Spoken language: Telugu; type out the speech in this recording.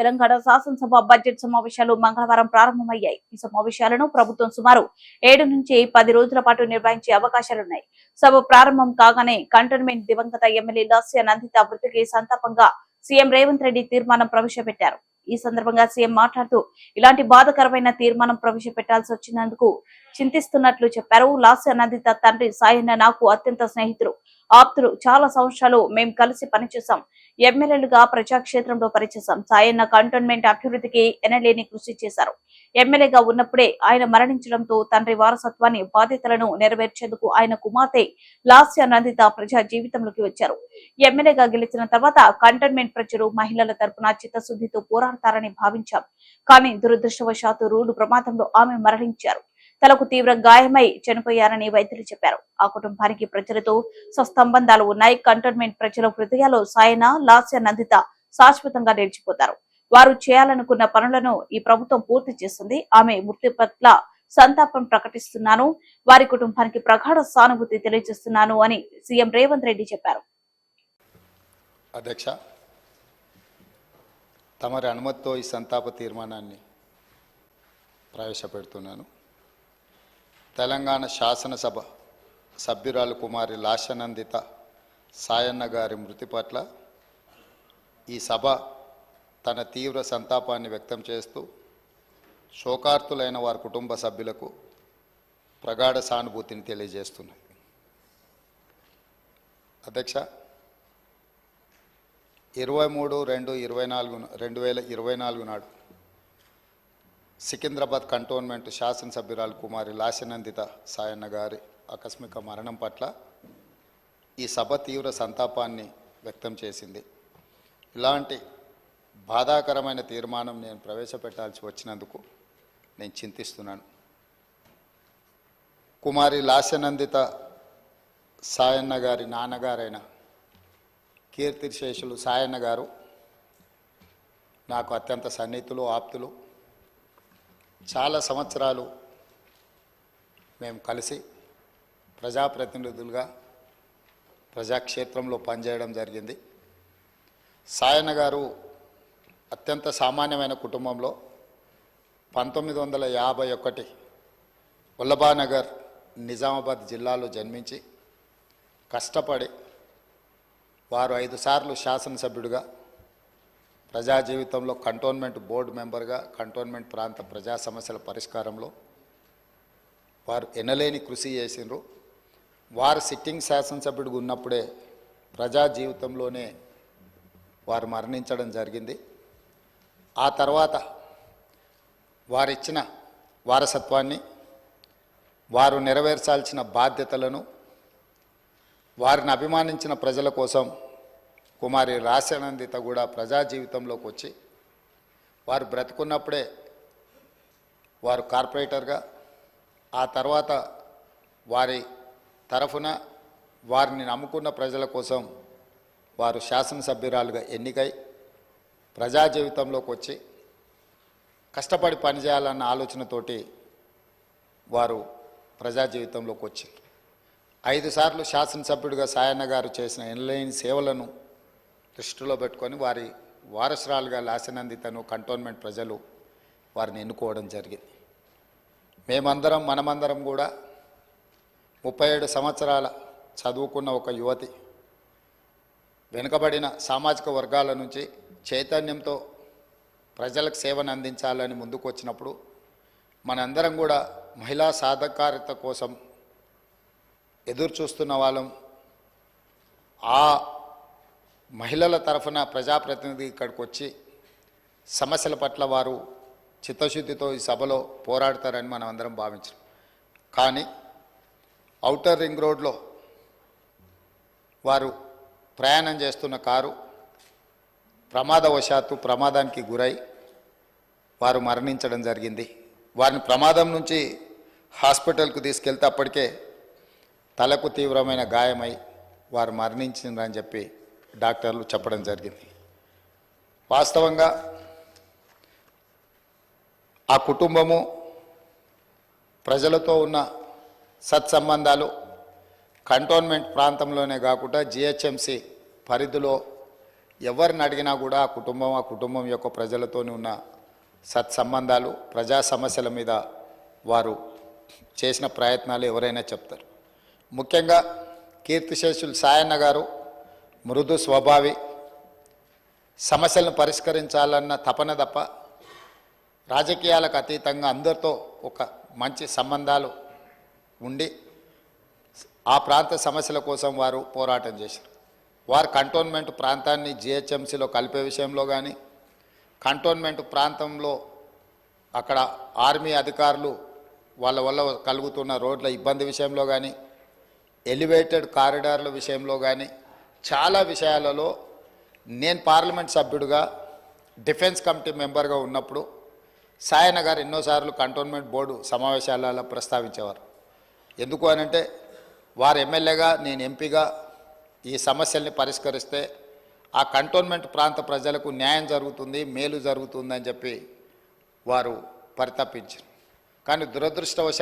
తెలంగాణ శాసనసభ బడ్జెట్ సమావేశాలు మంగళవారం ప్రారంభమయ్యాయి. ఈ సమావేశాలను ప్రభుత్వం సుమారు ఏడు నుంచి పది రోజుల పాటు నిర్వహించే అవకాశాలున్నాయి సభ ప్రారంభం కాగానే కంటోన్మెంట్ దివంగత ఎమ్మెల్యే లాస్య నందిత మృతికి సంతాపంగా సీఎం రేవంత్ రెడ్డి తీర్మానం ప్రవేశపెట్టారు. ఈ సందర్భంగా సీఎం మాట్లాడుతూ ఇలాంటి బాధకరమైన తీర్మానం ప్రవేశపెట్టాల్సి వచ్చినందుకు చింతిస్తున్నట్లు చెప్పారు. లాస్య నందిత తండ్రి సాయన్న నాకు అత్యంత స్నేహితుడు ఆప్తులు చాలా సంవత్సరాలు మేము కలిసి పనిచేసాం ఎమ్మెల్యేలుగా ప్రజాక్షేత్రంలో పనిచేశాం. సాయన్న కంటోన్మెంట్ అభివృద్ధికి ఎనలేని కృషి చేశారు. ఎమ్మెల్యేగా ఉన్నప్పుడే ఆయన మరణించడంతో తండ్రి వారసత్వాన్ని బాధ్యతలను నెరవేర్చేందుకు ఆయన కుమార్తె లాస్య నందిత ప్రజా జీవితంలోకి వచ్చారు. ఎమ్మెల్యేగా గెలిచిన తర్వాత కంటోన్మెంట్ ప్రజలు మహిళల తరపున చిత్తశుద్ధితో పోరాడతారని భావించాం. కానీ దురదృష్టవశాత్తు రోడ్డు ప్రమాదంలో ఆమె మరణించారు. తలకు తీవ్ర గాయమై చనిపోయారని వైద్యులు చెప్పారు. ఆ కుటుంబానికి ప్రజలతో సస్తంబంధాలు ఉన్నాయి. కంటోన్మెంట్ ప్రజల హృదయాలు సాయన లాస్య నందిత శాశ్వతంగా నిలిచిపోతారు. వారు చేయాలనుకున్న పనులను ఈ ప్రభుత్వం పూర్తి చేస్తుంది. ఆమె మృతి పట్ల సంతాపం ప్రకటిస్తున్నాను. వారి కుటుంబానికి ప్రగాఢ సానుభూతి తెలియజేస్తున్నాను అని సీఎం రేవంత్ రెడ్డి చెప్పారు. అధ్యక్ష తమరి అనుమతితో ఈ సంతాప తీర్మానాన్ని ప్రవేశపెడుతున్నాను. తెలంగాణ శాసనసభ సభ్యురాలు కుమారి లాశనందిత సాయన్న గారి మృతి పట్ల ఈ సభ తన తీవ్ర సంతాపాన్ని వ్యక్తం చేస్తూ శోకార్తులైన వారి కుటుంబ సభ్యులకు ప్రగాఢ సానుభూతిని తెలియజేస్తున్నాయి. అధ్యక్ష ఇరవై మూడు రెండు ఇరవై నాలుగు రెండు వేల ఇరవై నాలుగు నాడు సికింద్రాబాద్ కంటోన్మెంట్ శాసనసభ్యురాలు కుమారి లాశనందిత సాయన్న గారి ఆకస్మిక మరణం పట్ల ఈ సభ తీవ్ర సంతాపాన్ని వ్యక్తం చేసింది. ఇలాంటి బాధాకరమైన తీర్మానం నేను ప్రవేశపెట్టాల్సి వచ్చినందుకు నేను చింతిస్తున్నాను. కుమారి లాశనందిత సాయన్న గారి నాన్నగారైన కీర్తిశేషులు సాయన్న గారు నాకు అత్యంత సన్నిహితులు ఆప్తులు. చాలా సంవత్సరాలు మేము కలిసి ప్రజాప్రతినిధులుగా ప్రజాక్షేత్రంలో పనిచేయడం జరిగింది. సాయన గారు అత్యంత సామాన్యమైన కుటుంబంలో పంతొమ్మిది వందల యాభై ఒకటి వల్లభానగర్ నిజామాబాద్ జిల్లాలో జన్మించి కష్టపడి వారు ఐదు సార్లు శాసనసభ్యుడిగా ప్రజా జీవితంలో కంటోన్మెంట్ బోర్డు మెంబర్గా కంటోన్మెంట్ ప్రాంత ప్రజా సమస్యల పరిష్కారంలో వారు ఎనలేని కృషి చేసిండ్రు. వారు సిట్టింగ్ శాసనసభ్యుడిగా ఉన్నప్పుడే ప్రజా జీవితంలోనే వారు మరణించడం జరిగింది. ఆ తర్వాత వారిచ్చిన వారసత్వాన్ని వారు నెరవేర్చాల్సిన బాధ్యతలను వారిని అభిమానించిన ప్రజల కోసం కుమారి రాశానందిత కూడా ప్రజా జీవితంలోకి వచ్చి వారు బ్రతుకున్నప్పుడే వారు కార్పొరేటర్గా ఆ తర్వాత వారి తరఫున వారిని నమ్ముకున్న ప్రజల కోసం వారు శాసనసభ్యురాలుగా ఎన్నికై ప్రజా జీవితంలోకి వచ్చి కష్టపడి పనిచేయాలన్న ఆలోచనతోటి వారు ప్రజా జీవితంలోకి వచ్చి ఐదు సార్లు శాసనసభ్యుడిగా సాయన్న గారు చేసిన ఎన్లైన్ సేవలను దృష్టిలో పెట్టుకొని వారి వారసురాలుగా లాసనందితను కంటోన్మెంట్ ప్రజలు వారిని ఎన్నుకోవడం జరిగింది. మేమందరం మనమందరం కూడా ముప్పై ఏడు సంవత్సరాల చదువుకున్న ఒక యువతి వెనుకబడిన సామాజిక వర్గాల నుంచి చైతన్యంతో ప్రజలకు సేవను అందించాలని ముందుకు వచ్చినప్పుడు మనందరం కూడా మహిళా సాధకారిత కోసం ఎదురు చూస్తున్న వాళ్ళం. ఆ మహిళల తరఫున ప్రజాప్రతినిధి ఇక్కడికి వచ్చి సమస్యల పట్ల వారు చిత్తశుద్ధితో ఈ సభలో పోరాడతారని మనం అందరం భావించాం. కానీ ఔటర్ రింగ్ రోడ్లో వారు ప్రయాణం చేస్తున్న కారు ప్రమాదవశాత్తు ప్రమాదానికి గురై వారు మరణించడం జరిగింది. వారిని ప్రమాదం నుంచి హాస్పిటల్కు తీసుకెళ్తే అప్పటికే తలకు తీవ్రమైన గాయమై వారు మరణించిందని చెప్పి డాక్టర్లు చెప్పడం జరిగింది. వాస్తవంగా ఆ కుటుంబము ప్రజలతో ఉన్న సత్సంబంధాలు కంటోన్మెంట్ ప్రాంతంలోనే కాకుండా జిహెచ్ఎంసి పరిధిలో ఎవరిని అడిగినా కూడా ఆ కుటుంబం ఆ కుటుంబం యొక్క ప్రజలతోని ఉన్న సత్సంబంధాలు ప్రజా సమస్యల మీద వారు చేసిన ప్రయత్నాలు ఎవరైనా చెప్తారు. ముఖ్యంగా కీర్తిశేషులు సాయన్న గారు మృదు స్వభావి సమస్యలను పరిష్కరించాలన్న తపన తప్ప రాజకీయాలకు అతీతంగా అందరితో ఒక మంచి సంబంధాలు ఉండి ఆ ప్రాంత సమస్యల కోసం వారు పోరాటం చేశారు. వారు కంటోన్మెంట్ ప్రాంతాన్ని జిహెచ్ఎంసీలో కలిపే విషయంలో కానీ కంటోన్మెంట్ ప్రాంతంలో అక్కడ ఆర్మీ అధికారులు వాళ్ళ వల్ల కలుగుతున్న రోడ్ల ఇబ్బంది విషయంలో కానీ ఎలివేటెడ్ కారిడార్ల విషయంలో కానీ చాలా విషయాలలో నేను పార్లమెంట్ సభ్యుడిగా డిఫెన్స్ కమిటీ మెంబర్గా ఉన్నప్పుడు సాయన గారు ఎన్నోసార్లు కంటోన్మెంట్ బోర్డు సమావేశాలలో ప్రస్తావించేవారు. ఎందుకు అనంటే వారు ఎమ్మెల్యేగా నేను ఎంపీగా ఈ సమస్యల్ని పరిష్కరిస్తే ఆ కంటోన్మెంట్ ప్రాంత ప్రజలకు న్యాయం జరుగుతుంది మేలు జరుగుతుందని చెప్పి వారు పరితపించారు. కానీ దురదృష్టవశాత్తు